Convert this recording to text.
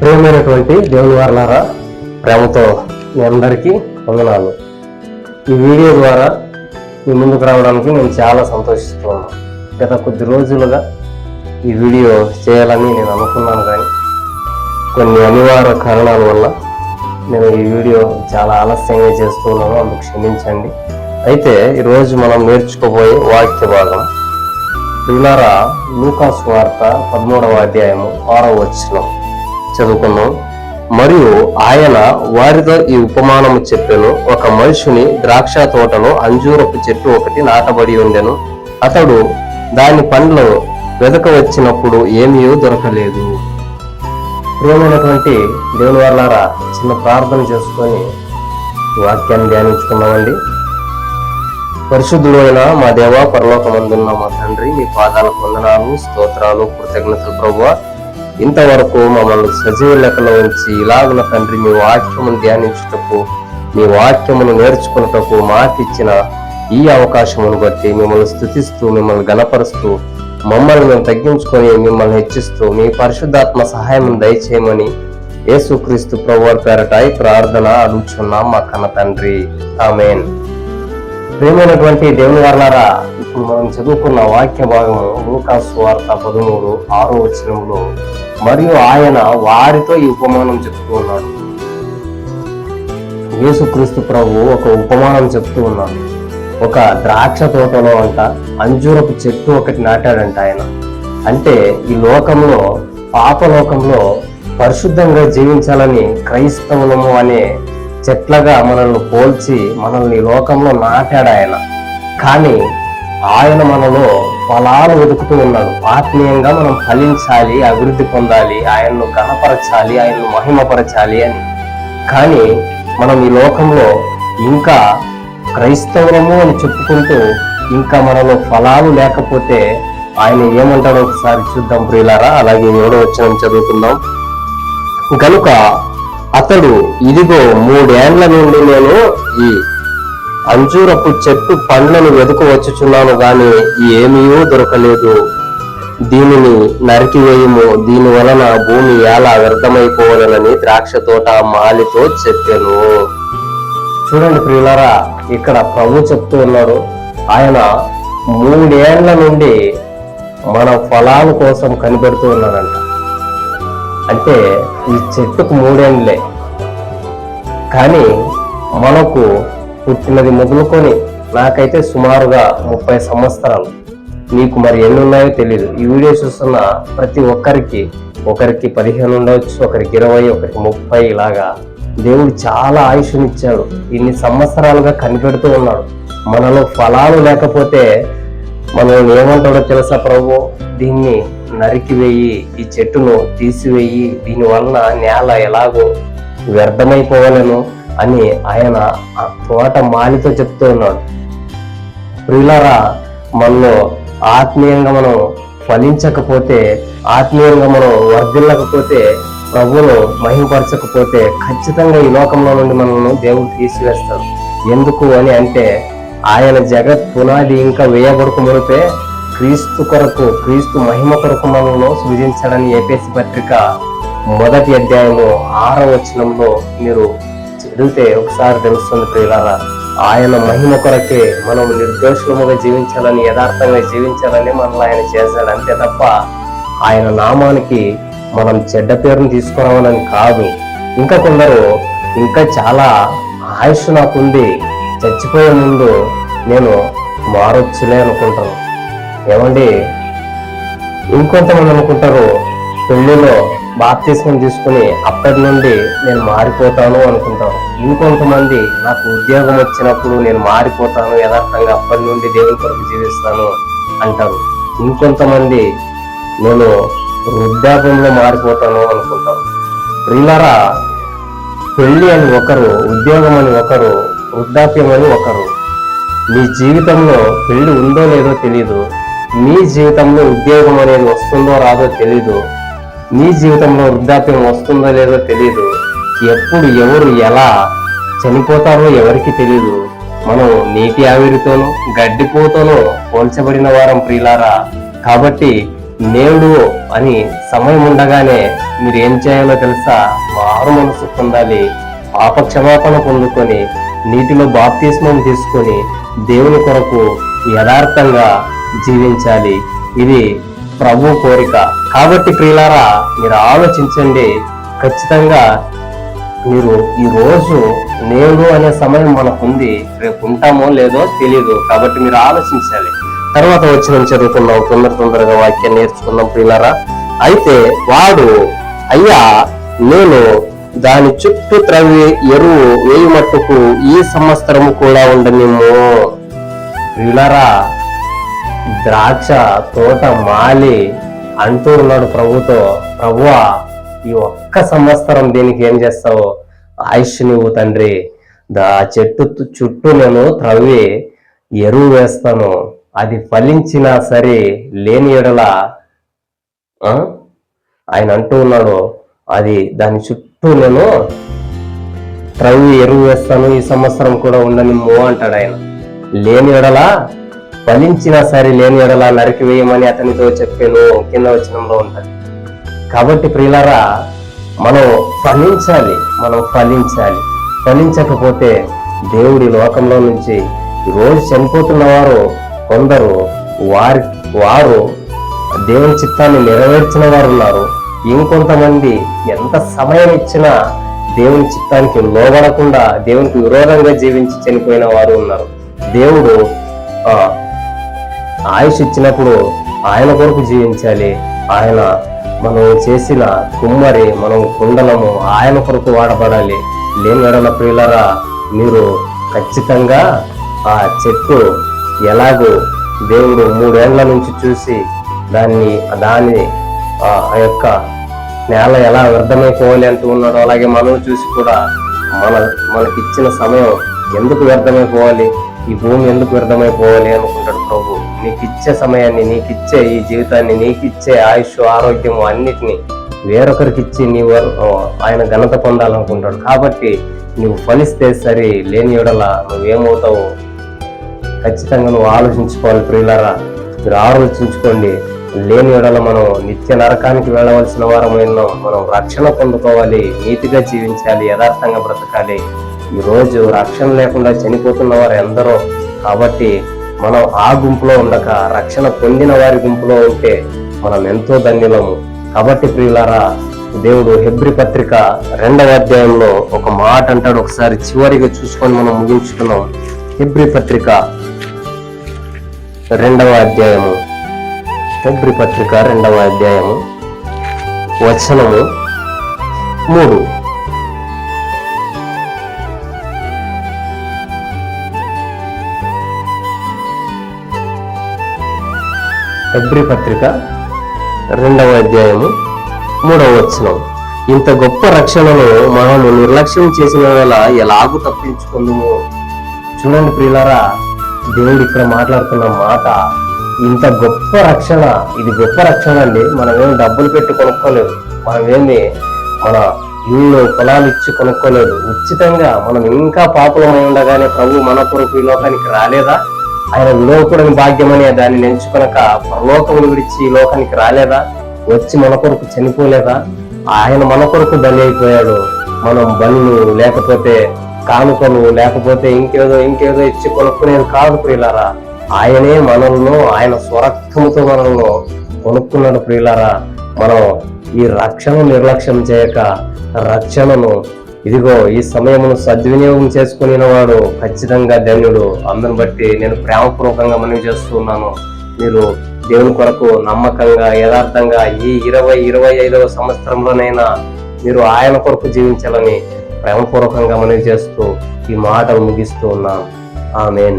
ప్రియమైనటువంటి దేవుని వారలారా ప్రేమతో మీ అందరికీ వందనాలు. ఈ వీడియో ద్వారా మీ ముందుకు రావడానికి నేను చాలా సంతోషిస్తున్నాను గత కొద్ది రోజులుగా ఈ వీడియో చేయాలని నేను అనుకున్నాను కానీ కొన్ని అనివార్య కారణాల వల్ల నేను ఈ వీడియో చాలా ఆలస్యంగా చేస్తున్నాను అందుకు క్షమించండి. అయితే ఈరోజు మనం నేర్చుకోబోయే వాక్య భాగం. పిల్లరా లూకాస్ వార్త పదమూడవ అధ్యాయము ఆరవ వచ్చినాం చదువుకున్నాం మరియు ఆయన వారితో ఈ ఉపమానము చెప్పెను. ఒక మనుషుని ద్రాక్ష తోటలో అంజూరపు చెట్టు ఒకటి నాటబడి ఉండెను. అతడు దాని పండ్లు వెదక వచ్చినప్పుడు ఏమీ దొరకలేదు. ప్రియమైనటువంటి దేవుని వాళ్ళారా చిన్న ప్రార్థన చేసుకొని వాక్యాన్ని ధ్యానించుకున్నామండి పరిశుద్ధుడు అయిన మా దేవ పరలోకమందున్న మా తండ్రి మీ పాదాల వందనాలు స్తోత్రాలు కృతజ్ఞతలు ప్రభు ఇంతవరకు మమ్మల్ని సజీవ లెక్కలో ఉంచి ఇలాగున తండ్రి మీ వాక్యమును ధ్యానించుటకు మీ వాక్యమును నేర్చుకున్నటకు మాకిచ్చిన ఈ అవకాశమును బట్టి మిమ్మల్ని స్థుతిస్తూ మిమ్మల్ని గణపరుస్తూ మమ్మల్ని మేము తగ్గించుకొని మిమ్మల్ని హెచ్చిస్తూ మీ పరిశుద్ధాత్మ సహాయం దయచేయమని యేసుక్రీస్తు ప్రభువారి పేరటై ప్రార్థన అడుగుచున్నాం మా కన్న తండ్రి. ఆమెన్. ప్రేమైనటువంటి దేవుని వర్ణారా ఇప్పుడు మనం చదువుకున్న వాక్య భాగము లూకాసు వార్త పదమూడు ఆరో వచనంలో మరియు ఆయన వారితో ఈ ఉపమానం చెప్తూ ఉన్నాడు. యేసుక్రీస్తు ప్రభు ఒక ఉపమానం చెప్తూ ఉన్నాడు. ఒక ద్రాక్ష తోటలో అంట అంజూరపు చెట్టు ఒకటి నాటాడంట ఆయన. అంటే ఈ లోకంలో పాపలోకంలో పరిశుద్ధంగా జీవించాలని క్రైస్తవులము అనే చెట్లగా మనల్ని పోల్చి మనల్ని లోకంలో నాటాడు ఆయన. కానీ ఆయన మనలో ఫలాలు వెతుకుతూ ఉన్నాడు. ఆత్మీయంగా మనం ఫలించాలి అభివృద్ధి పొందాలి ఆయన్ను ఘనపరచాలి ఆయన్ను మహిమపరచాలి అని. కానీ మనం ఈ లోకంలో ఇంకా క్రైస్తవులము అని చెప్పుకుంటూ ఇంకా మనలో ఫలాలు లేకపోతే ఆయన ఏమంటాడో ఒకసారి చూద్దాం ప్రియులారా. అలాగే ఏడో వచ్చిన చదువుకుందాం. గనుక అతడు ఇదిగో మూడేండ్ల నుండి నేను ఈ అంజూరపు చెట్టు పండ్లను వెతుకు వచ్చుచున్నాను గాని ఏమీ దొరకలేదు. దీనిని నరికివేయము. దీని వలన భూమి ఎలా వ్యర్థమైపోవాలని ద్రాక్ష తోట మాలితో చెప్పాను. చూడండి ప్రియులారా ఇక్కడ ప్రభు చెప్తూ ఉన్నాడు. ఆయన మూడేళ్ళ నుండి మన ఫలాల కోసం కనిపెడుతూ ఉన్నాడంట. అంటే ఈ చెట్టుకు మూడేండ్లే కానీ మనకు పుట్టినది మొదలుకొని నాకైతే సుమారుగా ముప్పై సంవత్సరాలు. మీకు మరి ఎన్ని ఉన్నాయో తెలియదు ఈ వీడియో చూస్తున్న ప్రతి ఒక్కరికి ఒకరికి పదిహేను ఉండవచ్చు ఒకరికి ఇరవై ఒకరికి ముప్పై ఇలాగా దేవుడు చాలా ఆయుష్నిచ్చాడు. ఇన్ని సంవత్సరాలుగా కనిపెడుతూ ఉన్నాడు. మనలో ఫలాలు లేకపోతే మనల్ని ఏమంటాడో తెలుసా ప్రభు? దీన్ని నరికివేయి ఈ చెట్టును తీసివేయి. దీని వలన నేల ఎలాగో వ్యర్థమైపోవాలను. అని ఆయన ఆ తోట మాలితో చెప్తూ ఉన్నాడు. ప్రియులారా మనలో ఆత్మీయంగా మనం ఫలించకపోతే ఆత్మీయంగా మనం వర్ధిల్లకపోతే ప్రభువును మహిమపరచకపోతే ఖచ్చితంగా ఈ లోకంలో నుండి మనల్ని దేవుడు తీసివేస్తాడు. ఎందుకు అని అంటే ఆయన జగత్ పునాది ఇంకా వేయబడుకు మునిపే క్రీస్తు కొరకు క్రీస్తు మహిమ కొరకు మనలో సృజించడని ఏపీసీ పత్రిక మొదటి అధ్యాయము ఆరో వచనంలో మీరు వెళ్తే ఒకసారి తెలుస్తుంది ప్రియులారా ఆయన మహిమ కొరకే మనం నిర్దోషముగా జీవించాలని యథార్థంగా జీవించాలని మనల్ని ఆయన చేశాడు. అంతే తప్ప ఆయన నామానికి మనం చెడ్డ పేరును తీసుకురావాలని కాదు. ఇంకా కొందరు ఇంకా చాలా ఆయుష్ నాకుంది చచ్చిపోయే ముందు నేను మారొచ్చులే అనుకుంటాను ఏమండి? ఇంకొంతమంది అనుకుంటారు పెళ్ళిలో బాప్తీస్మం తీసుకుని అప్పటి నుండి నేను మారిపోతాను అనుకుంటాను. ఇంకొంతమంది నాకు ఉద్యోగం వచ్చినప్పుడు నేను మారిపోతాను యథార్థంగా అప్పటి నుండి దేవుని కొరకు జీవిస్తాను అంటారు. ఇంకొంతమంది నేను వృద్ధాప్యంలో మారిపోతాను అనుకుంటాను ప్రియులరా పెళ్ళి అని ఒకరు ఉద్యోగం అని ఒకరు వృద్ధాప్యం అని ఒకరు మీ జీవితంలో పెళ్ళి ఉందో లేదో తెలీదు మీ జీవితంలో ఉద్యోగం అనేది వస్తుందో రాదో తెలీదు నీ జీవితంలో వృద్ధాప్యం వస్తుందో లేదో తెలియదు ఎప్పుడు ఎవరు ఎలా చనిపోతారో ఎవరికి తెలియదు మనం నీటి ఆవిరితోనూ గడ్డిపోతోనూ పోల్చబడిన వారం ప్రియులారా. కాబట్టి నేడు అని సమయం ఉండగానే మీరు ఏం చేయాలో తెలుసా? మారు మనసు పొందాలి. పాప క్షమాపణ పొందుకొని నీటిలో బాప్తిస్మం తీసుకొని దేవుని కొరకు యథార్థంగా జీవించాలి. ఇది ప్రభు కోరిక. కాబట్టి ప్రియులారా మీరు ఆలోచించండి. ఖచ్చితంగా మీరు ఈ రోజు నేను అనే సమయం మనకుంది. రేపు ఉంటామో లేదో తెలియదు కాబట్టి మీరు ఆలోచించాలి. తర్వాత వచ్చిన చదువుకున్నాం తొందర తొందరగా వాక్యం నేర్చుకున్నాం ప్రియులారా. అయితే వాడు అయ్యా నేను దాని చుట్టూ త్రవి ఎరువు వేయి మట్టుకు ఈ సంవత్సరము కూడా ఉండనిమ్ము. ప్రియులారా ద్రాక్ష తోట మాలి అంటూ ఉన్నాడు ప్రభుతో. ప్రభువా ఈ ఒక్క సంవత్సరం దీనికి ఏం చేస్తావు? ఆయుష్ నువ్వు తండ్రి. దా చెట్టు చుట్టూ నేను త్రవ్వి ఎరువు వేస్తాను. అది ఫలించినా సరే లేని ఎడల ఆ? ఆయన అంటూ ఉన్నాడు. అది దాని చుట్టూ నేను త్రవ్వి ఎరువు వేస్తాను. ఈ సంవత్సరం కూడా ఉండనిమ్ము అంటాడు ఆయన. లేని ఎడల ఫలించినా సరే లేని ఎడలా నరికివేయమని అతనితో చెప్పాను కింద వచనంలో ఉంటది. కాబట్టి ప్రియులరా మనం ఫలించాలి మనం ఫలించాలి. ఫలించకపోతే దేవుడి లోకంలో నుంచి రోజు చనిపోతున్న వారు కొందరు వారి వారు దేవుని చిత్తాన్ని నెరవేర్చిన వారు ఉన్నారు. ఇంకొంతమంది ఎంత సమయం ఇచ్చినా దేవుని చిత్తానికి లోబడకుండా దేవునికి విరోధంగా జీవించి చనిపోయిన వారు ఉన్నారు. దేవుడు ఆ ఆయుష్ ఇచ్చినప్పుడు ఆయన కొరకు జీవించాలి. ఆయన మనం చేసిన కుమ్మరి మనం కుండలము ఆయన కొరకు వాడబడాలి. లేనిగడల ప్రియులరా మీరు ఖచ్చితంగా ఆ చెట్టు ఎలాగో దేవుడు మూడేళ్ళ నుంచి చూసి దాన్ని దాని ఆ ఆ యొక్క నేల ఎలా వ్యర్థమైపోవాలి అంటూ ఉన్నాడో అలాగే మనం చూసి కూడా మన మనకిచ్చిన సమయం ఎందుకు వ్యర్థమైపోవాలి? ఈ భూమి ఎందుకు వ్యర్థమైపోవాలి అనుకుంటాడు నీకిచ్చే సమయాన్ని నీకిచ్చే ఈ జీవితాన్ని నీకిచ్చే ఆయుష్ ఆరోగ్యము అన్నిటిని వేరొకరికి ఇచ్చి నీవు ఆయన ఘనత పొందాలనుకుంటాడు కాబట్టి నువ్వు ఫలిస్తే సరే లేని ఎడల నువ్వేమవుతావు? ఖచ్చితంగా నువ్వు ఆలోచించుకోవాలి ప్రియులారా. మీరు ఆలోచించుకోండి. లేని ఎడల మనం నిత్య నరకానికి వెళ్ళవలసిన వారమైన మనం రక్షణ పొందుకోవాలి నీతిగా జీవించాలి యథార్థంగా బ్రతకాలి. ఈరోజు రోజు రక్షణ లేకుండా చనిపోతున్న వారు ఎందరో కాబట్టి మనం ఆ గుంపులో ఉండక రక్షణ పొందిన వారి గుంపులో ఉంటే మనం ఎంతో ధన్యులము. కాబట్టి ప్రియులారా దేవుడు హెబ్రి పత్రిక రెండవ అధ్యాయంలో ఒక మాట అంటాడు. ఒకసారి చివరిగా చూసుకొని మనం ముగించుకున్నాం హెబ్రి పత్రిక రెండవ అధ్యాయము. హెబ్రి పత్రిక రెండవ అధ్యాయము. వచనము మూడు. హెబ్రి పత్రిక రెండవ అధ్యాయము మూడవ వచనం. ఇంత గొప్ప రక్షణను మనము నిర్లక్ష్యం చేసిన వేళ ఎలాగూ తప్పించుకుందుము? చూడండి ప్రియులారా దేవుడు ఇక్కడ మాట్లాడుతున్న మాట ఇంత గొప్ప రక్షణ ఇది గొప్ప రక్షణ అండి. మనమేమి డబ్బులు పెట్టి కొనుక్కోలేదు. మనమేమి మన ఇల్లు పొలాలు ఇచ్చి కొనుక్కోలేదు. ఉచితంగా మనం ఇంకా పాపులమై ఉండగానే ప్రభు మన కొరకు ఈ లోకానికి రాలేదా? ఆయన విలోకుడని భాగ్యమని దాన్ని ఎంచుకొనక పరలోకములు విడిచి ఈ లోకానికి రాలేదా? వచ్చి మన కొరకు చనిపోలేదా? ఆయన మన కొరకు బలి అయిపోయాడు. మనం బలు లేకపోతే కానుకలు లేకపోతే ఇంకేదో ఇంకేదో ఇచ్చి కొనుక్కునేది కాదు ప్రియులారా. ఆయనే మనల్ని ఆయన స్వరక్తముతో మనల్ని కొనుక్కున్నాడు ప్రియులారా. మనం ఈ రక్షణ నిర్లక్ష్యం చేయక రక్షణను ఇదిగో ఈ సమయమును సద్వినియోగం చేసుకుని వాడు ఖచ్చితంగా ధన్యుడు. అందరిని బట్టి నేను ప్రేమపూర్వకంగా మనవి చేస్తున్నాను. మీరు దేవుని కొరకు నమ్మకంగా యథార్థంగా ఈ ఇరవై ఇరవై ఐదవ సంవత్సరంలోనైనా మీరు ఆయన కొరకు జీవించాలని ప్రేమపూర్వకంగా మనవి చేస్తూ ఈ మాటలు ముగిస్తూ ఉన్నాను ఆమెన్.